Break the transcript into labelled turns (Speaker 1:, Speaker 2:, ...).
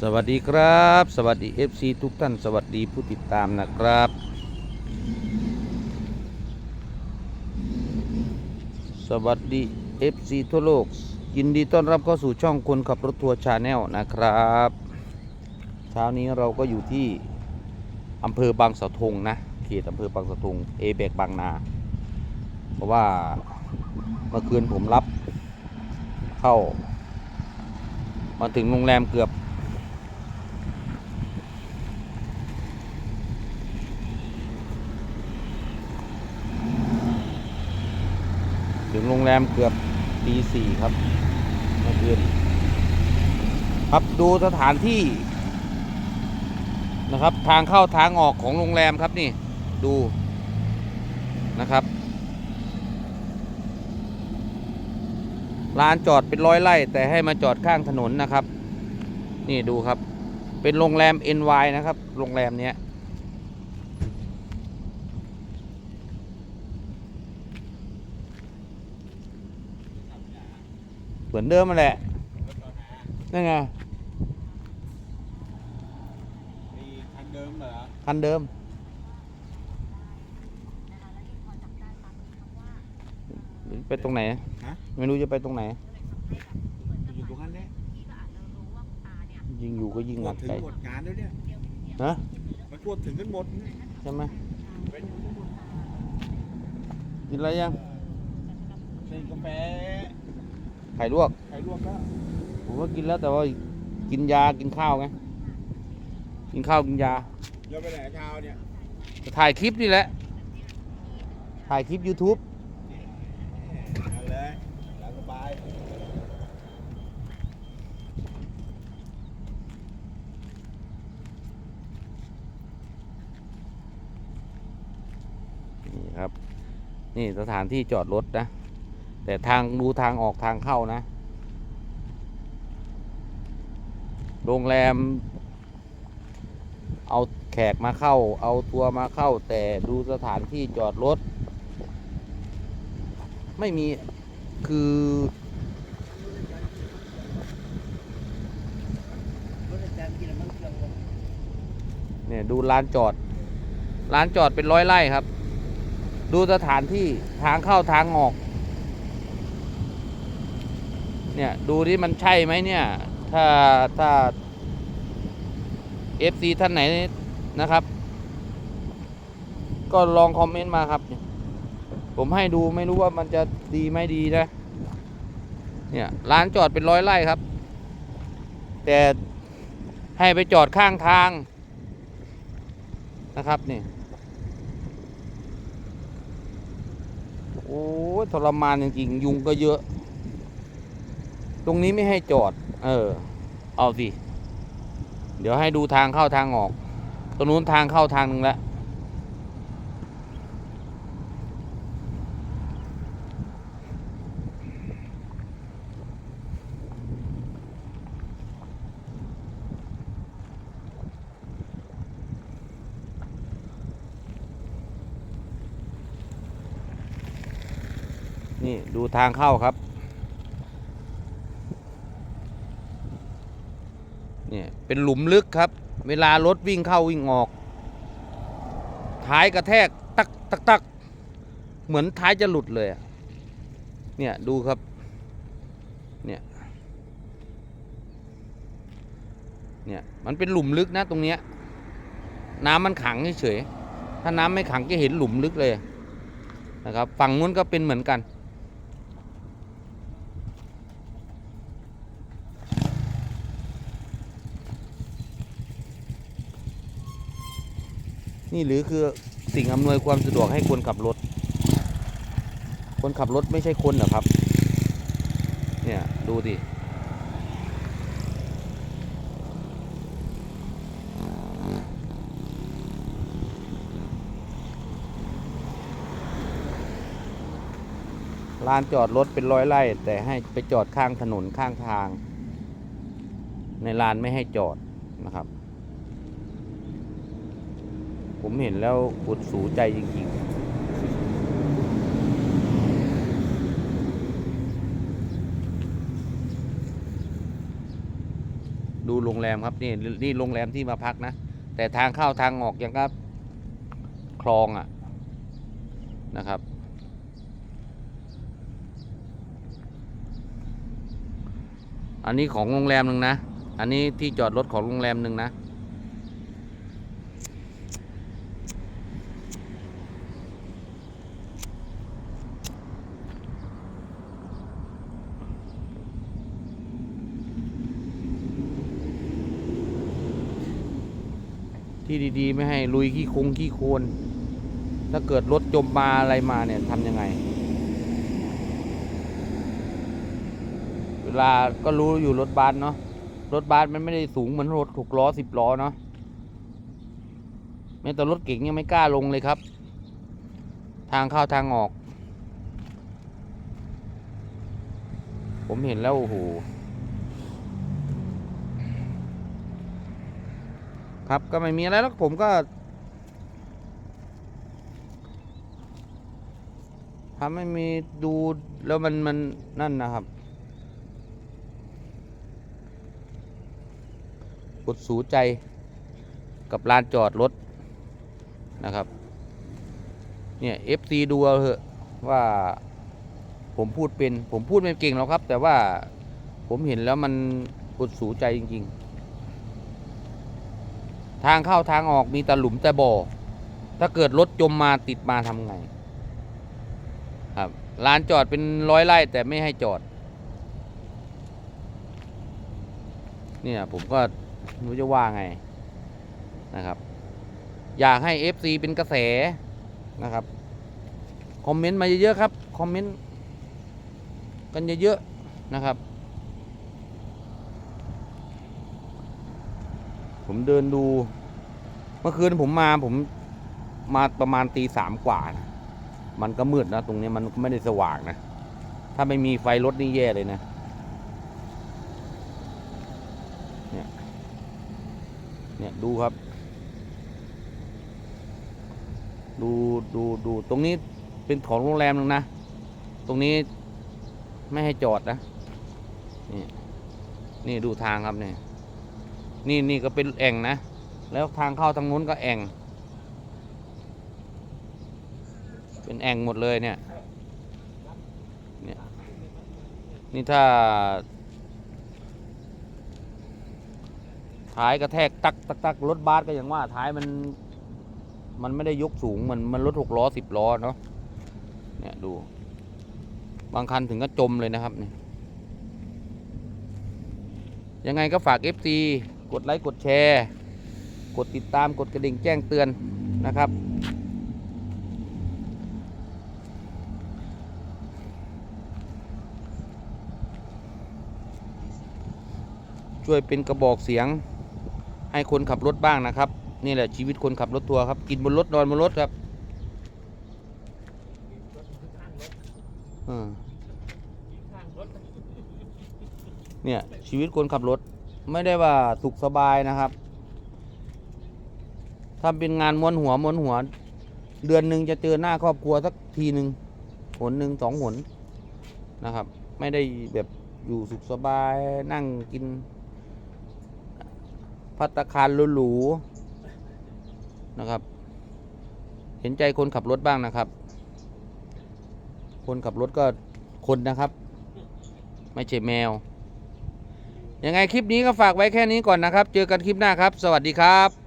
Speaker 1: สวัสดีครับ สวัสดี FC ทุกท่านสวัสดีผู้ติดตามนะครับ สวัสดี FC ทั่วโลก ยินดีต้อนรับเข้าสู่ช่องคนขับรถทัวร์ชาแนลนะครับ เช้านี้เราก็อยู่ที่อำเภอบางสะทงนะเขตอำเภอบางสะทงเอเบกบางนา เพราะว่าเมื่อคืนผมรับเข้ามาถึงโรงแรมเกือบ งโรงแรมเกือบตีสี่ครับเมื่อคืนครับดูสถานที่นะครับ ทางเข้าทางออกของโรงแรมครับนี่ดูนะครับ ลานจอดเป็นร้อยไร่ แต่ให้มาจอดข้างถนนนะครับ นี่ดูครับ เป็นโรงแรม NY นะครับ โรงแรมเนี้ย เหมือนเดิมมาแหละนั่นไง
Speaker 2: มีคันเดิมเหรอ
Speaker 1: คันเดิมไปตรงไหน
Speaker 2: ฮะ
Speaker 1: ไม่รู้จะไปตรงไหน
Speaker 2: อยู่ตรงนั้นแหละ
Speaker 1: ยิงอยู่ก็ยิง
Speaker 2: ตรว
Speaker 1: งั
Speaker 2: จ
Speaker 1: ด
Speaker 2: ถึง
Speaker 1: ไก่
Speaker 2: หมดงานแล้วเนี่ย
Speaker 1: ฮะ
Speaker 2: มันตรวจถึงกันหมดเนี่ย
Speaker 1: ใช่ไหม
Speaker 2: เป็นอยู่ทั้งหมด
Speaker 1: กินอะไรยัง
Speaker 2: ใส่กาแฟ
Speaker 1: ไข่ลวก
Speaker 2: ไข่ลวกแล้ว
Speaker 1: ผมก็กินแล้วแต่ว่ากินยากินข้าวไง กินข้าวกินยา
Speaker 2: เดี๋ยวไปไหนเช้าเนี่ย
Speaker 1: ถ่ายคลิปนี่แหละ ถ่ายคลิป YouTube
Speaker 2: เอาเลยหลับสบาย
Speaker 1: นี่ครับ นี่สถานที่จอดรถนะ แต่ทางดูทางออกทางเข้านะ โรงแรม เอาแขกมาเข้า เอาทัวร์มาเข้า แต่ดูสถานที่จอดรถ ไม่มีคือ เนี่ย ดูลานจอดลานจอดเป็นร้อยไร่ครับ ดูสถานที่ทางเข้าทางออก เนี่ยดูที่มันใช่ไหมเนี่ย ถ้าถ้า FC ท่านไหนนะครับ ก็ลองคอมเมนต์มาครับ ผมให้ดูไม่รู้ว่ามันจะดีไม่ดีนะ เนี่ยร้านจอดเป็นร้อยไร่ครับ แต่ให้ไปจอดข้างทางนะครับนี่โอ้ทรมานจริงๆยุงก็เยอะ ตรงนี้ไม่ให้จอด เออ เอาสิ เดี๋ยวให้ดูทางเข้าทางออก ตรงนู้นทางเข้าทางหนึ่งแล้วนี่ ดูทางเข้าครับ เนี่ยเป็นหลุมลึกครับ เวลารถวิ่งเข้าวิ่งออก ท้ายกระแทกตักตักตักเหมือนท้ายจะหลุดเลยอะเนี่ยดูครับเนี่ยเนี่ยมันเป็นหลุมลึกนะตรงเนี้ยน้ำมันขังเฉยๆถ้าน้ำไม่ขังจะเห็นหลุมลึกเลยนะครับฝั่งนู้นก็เป็นเหมือนกัน นี่หรือคือสิ่งอำนวยความสะดวกให้คนขับรถ คนขับรถไม่ใช่คนเหรอครับ เนี่ย ดูดิลานจอดรถเป็นร้อยไร่ แต่ให้ไปจอดข้างถนนข้างทาง ในลานไม่ให้จอดนะครับ ผมเห็นแล้วปวดสูใจจริงๆดูโรงแรมครับนี่นี่โรงแรมที่มาพักนะ แต่ทางเข้าทางออกยังก็คลองอะนะครับ อันนี้ของโรงแรมหนึ่งนะ อันนี้ที่จอดรถของโรงแรมหนึ่งนะ ที่ดีๆ ไม่ให้ลุยขี้คงขี้โคลนถ้าเกิดรถจมมาอะไรมาเนี่ยทำยังไง เวลาก็รู้อยู่รถบัสเนาะรถบัสมันไม่ได้สูงเหมือนรถหกล้อสิบล้อเนาะแม้แต่รถเก่งยังไม่กล้าลงเลยครับ ทางเข้าทางออก ผมเห็นแล้ว โอ้โห ครับ ก็ไม่มีอะไรแล้วผมก็ทำให้มีดูแล้วมันมันนั่นนะครับกดสูใจกับลานจอดรถนะครับ เนี่ย FC ดูเอาเถอะว่าผมพูดเป็น ผมพูดไม่เก่งหรอกครับ แต่ว่าผมเห็นแล้วมันกดสูใจจริง ๆ ทางเข้าทางออกมีแต่หลุมแต่บ่อ ถ้าเกิดรถจมมาติดมาทำไง ครับลานจอดเป็นร้อยไร่แต่ไม่ให้จอด เนี่ยผมก็ไม่รู้จะว่าไงนะครับ อยากให้ FC เป็นกระแสนะครับ คอมเมนต์มาเยอะๆครับ คอมเมนต์กันเยอะๆนะครับ ผมเดินดู เมื่อคืนผมมาผมมาประมาณตีสามกว่านะมันก็มืดนะ ตรงนี้มันไม่ได้สว่างนะ ถ้าไม่มีไฟรถนี่แย่เลยนะเนี่ยเนี่ยดูครับ ดูดูดูตรงนี้เป็นของโรงแรมหนึงนะ ตรงนี้ไม่ให้จอดนะ นี่นี่ดูทางครับเนี่ย นี่นี่ก็เป็นแอ่งนะ แล้วทางเข้าทางนู้นก็แอ่ง เป็นแอ่งหมดเลยเนี่ยเนี่ยนี่ถ้าท้ายกระแทกตักตักตักรถบัสก็อย่างว่าท้ายมันมันไม่ได้ยกสูงมันมันรถหกล้อสิบล้อเนาะเนี่ยดู บางคันถึงก็จมเลยนะครับเนี่ยังไงก็ฝาก FC กดไลค์กดแชร์ กดติดตามกดกระดิ่งแจ้งเตือนนะครับ ช่วยเป็นกระบอกเสียงให้คนขับรถบ้างนะครับ นี่แหละชีวิตคนขับรถทัวร์ครับ กินบนรถนอนบนรถครับเนี่ยชีวิตคนขับรถ ไม่ได้ว่าสุขสบายนะครับ ถ้าเป็นงานม้วนหัวม้วนหัว เดือนหนึ่งจะเจอหน้าครอบครัวสักทีหนึ่งหนหนึ่งสองหนนะครับ ไม่ได้แบบอยู่สุขสบายนั่งกินพัตตาคารหรูๆนะครับ เห็นใจคนขับรถบ้างนะครับ คนขับรถก็คนนะครับ ไม่ใช่แมว ยังไงคลิปนี้ก็ฝากไว้แค่นี้ก่อนนะครับ เจอกันคลิปหน้าครับ สวัสดีครับ